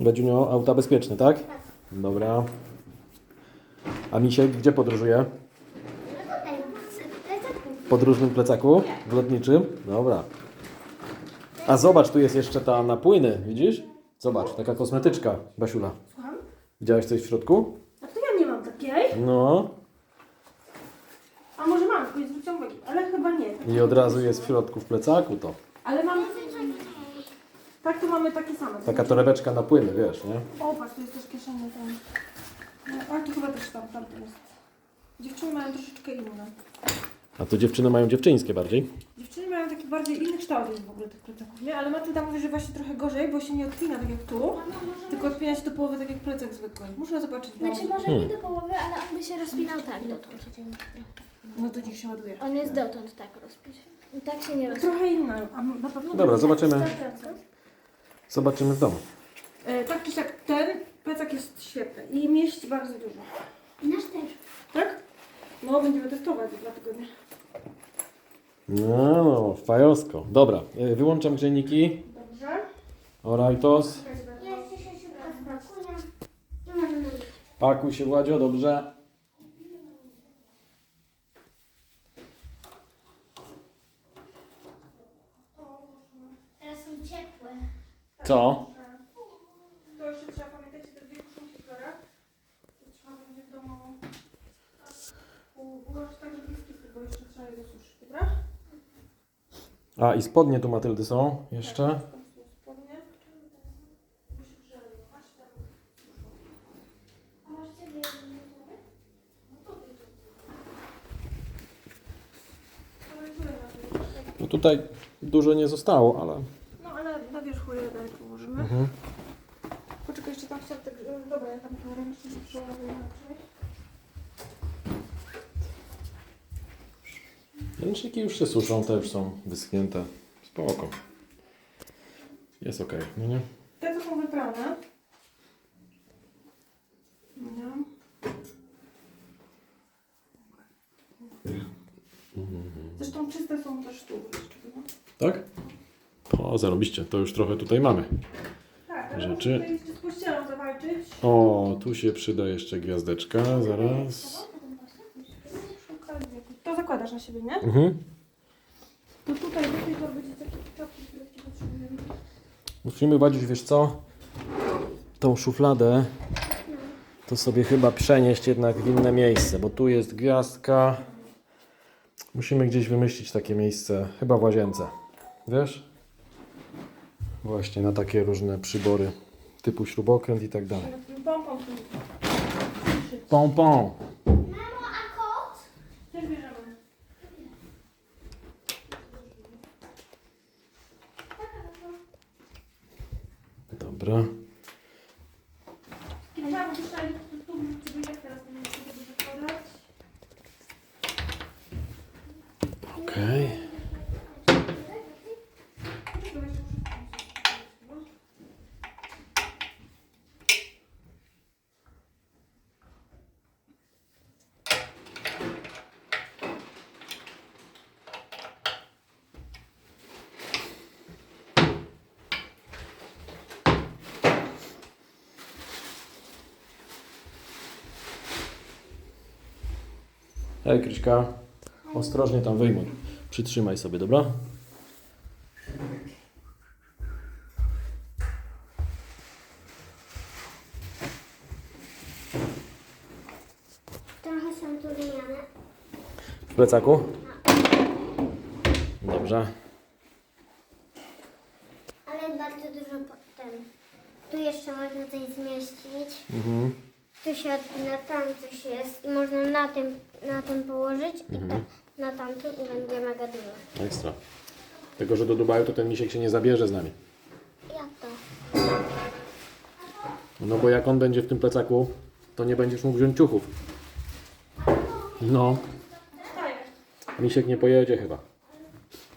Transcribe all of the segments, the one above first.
Bedziunio, auta bezpieczne, tak? Dobra. A Misiek gdzie podróżuje? W podróżnym plecaku? W lotniczym? Dobra. A zobacz, tu jest jeszcze ta na płyny, widzisz? Zobacz, taka kosmetyczka, Basiula. Słucham? Widziałeś coś w środku? A to ja nie mam takiej. No. A może mam, tylko uwagi. Ale chyba nie. I od razu jest w środku w plecaku to. Ale mam... Tak, to mamy takie same. Taka torebeczka na płyny, wiesz, nie? O, patrz, tu jest też kieszenie tam. No, ale to chyba też tam, tam jest. Dziewczyny mają troszeczkę inne. A to dziewczyny mają dziewczyńskie bardziej. Dziewczyny mają taki bardziej inny kształt w ogóle tych plecaków, nie? Ale tam mówi, że właśnie trochę gorzej, bo się nie odpina tak jak tu, tylko odpina się do połowy tak jak plecak zwykły. Muszę zobaczyć. bo- Znaczy może Hmm. nie do połowy, ale on by się rozpinał tak dotąd. No to niech się ładuje. On jest dotąd tak rozpisz. I tak się nie rozpina. Trochę inna, a na pewno... Dobra, zobaczymy. 100%. Zobaczymy w domu. E, tak czy siak, ten plecak jest świetny i mieści bardzo dużo. I nasz też. Tak? No, będziemy testować za dwa tygodnie. No, no, fajowsko. Dobra, y, wyłączam grzejniki. Dobrze. Orajtos. Jeszcze się szybko spakuje. I możemy iść. Pakuj się, Władzio, dobrze. Co? To jeszcze trzeba pamiętać, te dwie koszulki Flora. To trzeba będzie w domu u- ułożyć tak, żeby nie skisły, bo jeszcze trzeba je dosuszyć, dobra? A, i spodnie tu Matyldy są jeszcze. Tam są spodnie. Musisz żelić. Masz tam. A masz ciebie jeden Ale tu na tym. No tutaj dużo nie zostało, ale... Dalej położymy. Mhm. Poczekaj, jeszcze tam chciałam tak... e, Dobra, ja tam to ręcznie przełożę inaczej. Ręczniki już się suszą, te już są wyschnięte. Spoko. Jest ok, no nie? Te to są wyprane. No. Zresztą czyste są też tu no. Tak? O, zarobiście, to już trochę tutaj mamy. Tak, ale Rzeczy. muszę tutaj jeszcze z pościelą zawalczyć. O, tu się przyda jeszcze gwiazdeczka, zaraz. To zakładasz na siebie, nie? Mhm. To tutaj pory będzie takie czapki, które ci potrzebujemy. Musimy, Wadziuś, wiesz co? Tą szufladę to sobie chyba przenieść jednak w inne miejsce, bo tu jest gwiazdka. Musimy gdzieś wymyślić takie miejsce, chyba w łazience. Wiesz? Właśnie na takie różne przybory typu śrubokręt i tak dalej. Pompą tu. Pompon. Mamo, a kot? Też bierzemy. Dobra. Chciałabym jeszcze tu, żeby jak teraz będę sobie wykładać. Okej. Hej, Kryśka. Ostrożnie tam wyjmuj. Przytrzymaj sobie, dobra? Trochę są tu. W plecaku? Dobrze. Ale bardzo dużo potem. Tu jeszcze można coś zmieścić. Mhm. Tu się odpina, tam coś jest i można na tym, na tym położyć i Mhm. ta, na tamtym i będzie mega dużo. Ekstra. Tylko, że do Dubaju to ten misiek się nie zabierze z nami. Jak to? No bo jak on będzie w tym plecaku, to nie będziesz mógł wziąć ciuchów. No. Misiek nie pojedzie chyba.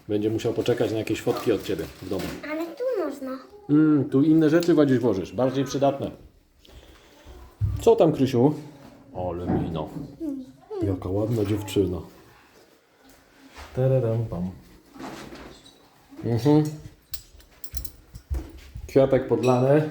Będzie musiał poczekać na jakieś fotki od ciebie w domu. Ale tu można. Mm, tu inne rzeczy Wadziuś włożysz, bardziej przydatne. Co tam, Krysiu? Ale mino. Jaka ładna dziewczyna. Teredam pam. Mhm. Kwiatek podlany.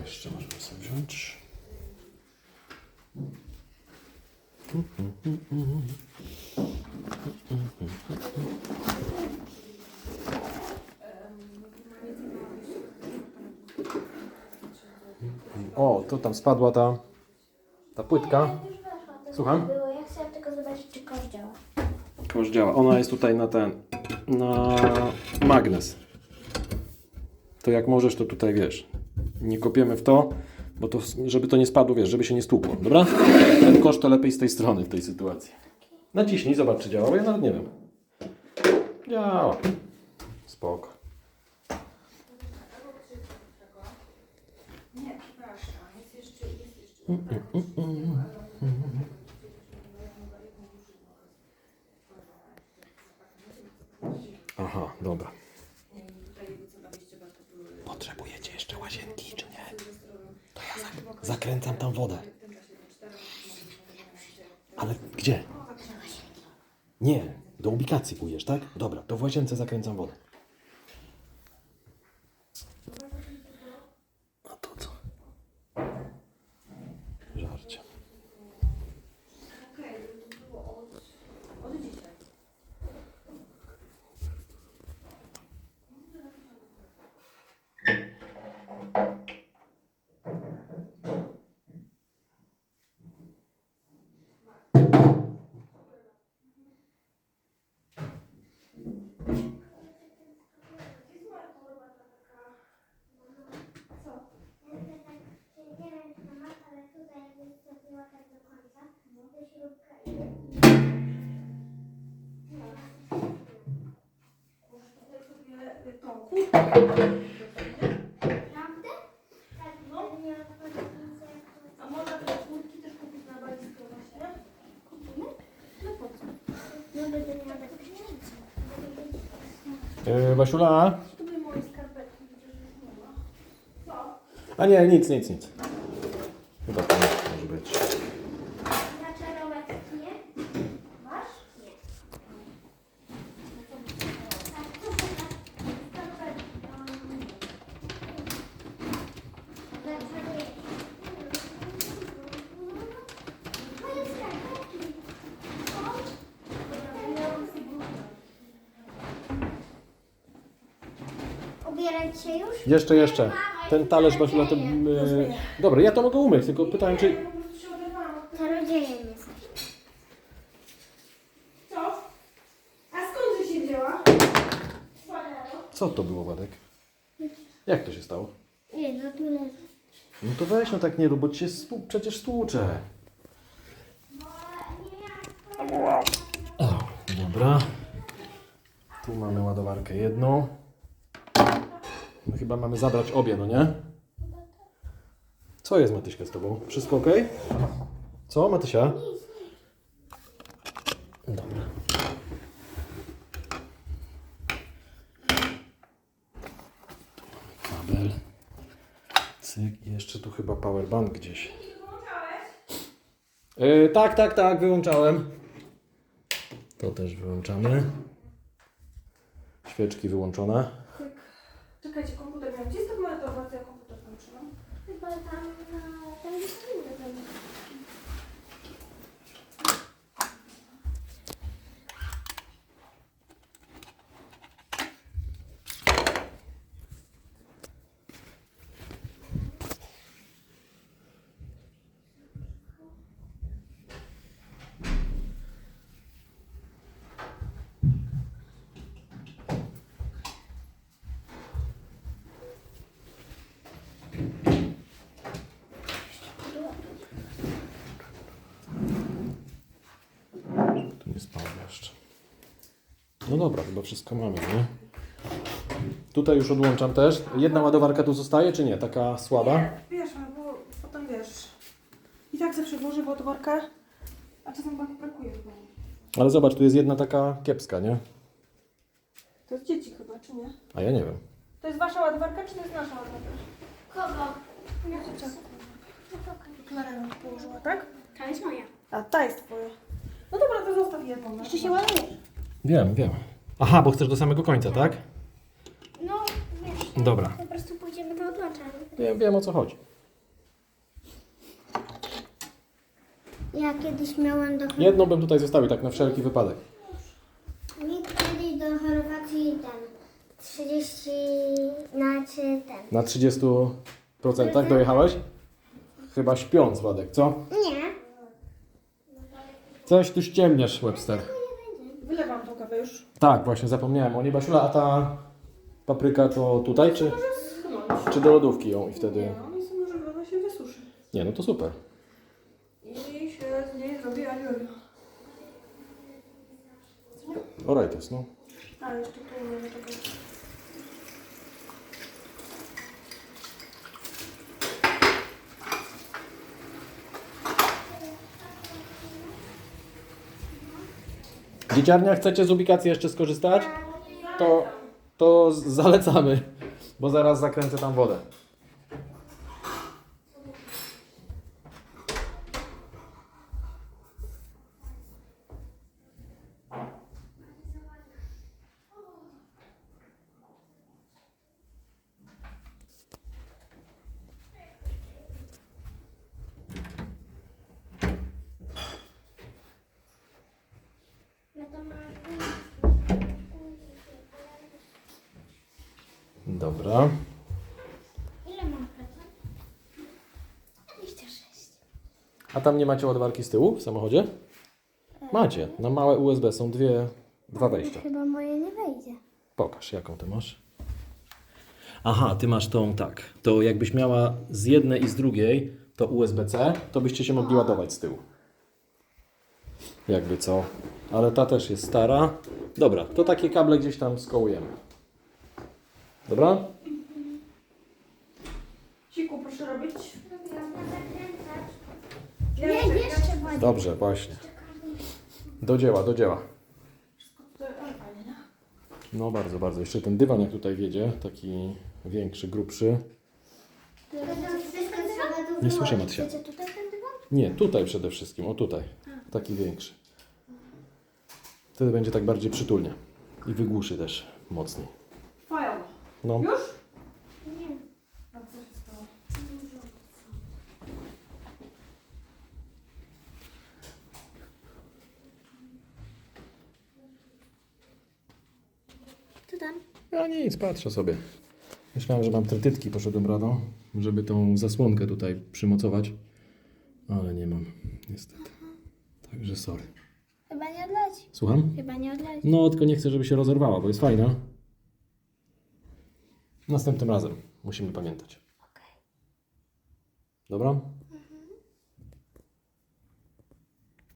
Jeszcze możemy sobie wziąć. O, to tam spadła ta, ta płytka. To Słucham? Było. Ja chciałam tylko zobaczyć, czy kosz działa. Kosz działa. Ona jest tutaj na ten, na magnes. To jak możesz, to tutaj wiesz. Nie kopiemy w to, bo to, żeby to nie spadło, wiesz, żeby się nie stłukło, dobra? Ten kosz to lepiej z tej strony w tej sytuacji. Naciśnij, zobacz czy działa, bo ja nawet nie wiem. Działa. Spoko. Nie. Aha, dobra. Potrzebujecie jeszcze łazienki, czy nie? To ja zak- zakręcam tam wodę. Ale gdzie? Nie, do ubikacji pójdziesz, tak? Dobra, to w łazience zakręcam wodę. Ma. Co? A nie, nic, nic, nic. Chyba to może być. Zaczarować nie? Masz? Nie. Tak, to Zaczaruję. Moje skarpetki. Się już? Jeszcze, jeszcze. Ten talerz Basiula to... Yy... Dobra, ja to mogę umyć, tylko pytałem czy... Czarodziejem jest. Co? A skąd ty się wzięła? Co to było, Władek? Jak to się stało? Nie, no tu leży. No to weź, no tak nie rób, bo ci się stu... przecież stłucze. O, dobra. Tu mamy ładowarkę jedną. No chyba mamy zabrać obie, no nie? Co jest Matyśka z tobą? Wszystko ok? Co, Matysia? Dobra. Kabel. Cyk, jeszcze tu chyba powerbank gdzieś. Yy, tak, tak, tak, wyłączałem. To też wyłączamy. Świeczki wyłączone. Czekajcie, komputer miałem. Gdzie jest ta moja torba, co ja komputer tam trzymam? Chyba tam na... Tam jest inny dom. Tu nie spał jeszcze. No dobra, chyba wszystko mamy, nie? Tutaj już odłączam też. Jedna ładowarka tu zostaje, czy nie? Taka słaba? Nie, wiesz, no bo potem wiesz. I tak zawsze włożę w ładowarkę, a czasem tak brakuje w domu. Ale zobacz, tu jest jedna taka kiepska, nie? To jest dzieci chyba, czy nie? A ja nie wiem. To jest wasza ładowarka, czy to jest nasza ładowarka? Kogo? Nie wiem, Klara położyła, tak? Ta jest moja. A, ta jest twoja. No dobra, to zostaw jedną. Jeszcze się ładuje. Wiem, wiem. Aha, bo chcesz do samego końca, tak? No, wiesz. Dobra. Po prostu pójdziemy na odłączanie. Wiem, wiem o co chodzi. Ja kiedyś miałem do Chorwacji. Jedną bym tutaj zostawił, tak na wszelki wypadek. Mi kiedyś do Chorwacji ten 30 na ten. Na 30% no tak. dojechałeś? Chyba śpiąc, Władek, co? Nie. Coś tu ściemniasz, Webster. No Wylewam to już. Tak, właśnie zapomniałem o niej. Basiula, a ta papryka to tutaj, czy, Może schłonąć. czy do lodówki ją i wtedy... Nie, ona jest może ona się wysuszy. Nie, no to super. I się z niej zrobi alioli. Orajtos, no. A, jeszcze tu nie czekaj. Dzieciarnia, chcecie z ubikacji jeszcze skorzystać? To, to zalecamy, bo zaraz zakręcę tam wodę. No to ma... Dobra. Ile mam procent? 26. A tam nie macie ładowarki z tyłu w samochodzie? Macie. Na małe USB są dwie, dwa wejścia. Chyba moje nie wejdzie. Pokaż, jaką ty masz. Aha, ty masz tą tak. To jakbyś miała z jednej i z drugiej to USB-C, to byście się mogli ładować z tyłu. Jakby co. Ale ta też jest stara. Dobra, to takie kable gdzieś tam skołujemy. Dobra? Siku, proszę robić. Nie, jeszcze- bardziej. Dobrze, właśnie. Do dzieła, do dzieła. No bardzo, bardzo. Jeszcze ten dywan jak tutaj wiedzie, taki większy, grubszy. Nie słyszę. Matysia. Chcecie tutaj ten dywan? Nie, tutaj przede wszystkim, o tutaj. Taki większy. Wtedy będzie tak bardziej przytulnie. I wygłuszy też mocniej. No. Już? Nie. A co się stało? Co tam? Ja nic, patrzę sobie. Myślałem, że mam trytytki, poszedłem rano, żeby tą zasłonkę tutaj przymocować. Ale nie mam, niestety. Także sorry. Chyba nie odleci. Słucham? Chyba nie odleci. No, tylko nie chcę, żeby się rozerwała, bo jest fajna. Następnym razem musimy pamiętać. Okej. Dobra?